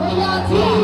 হইয়াছি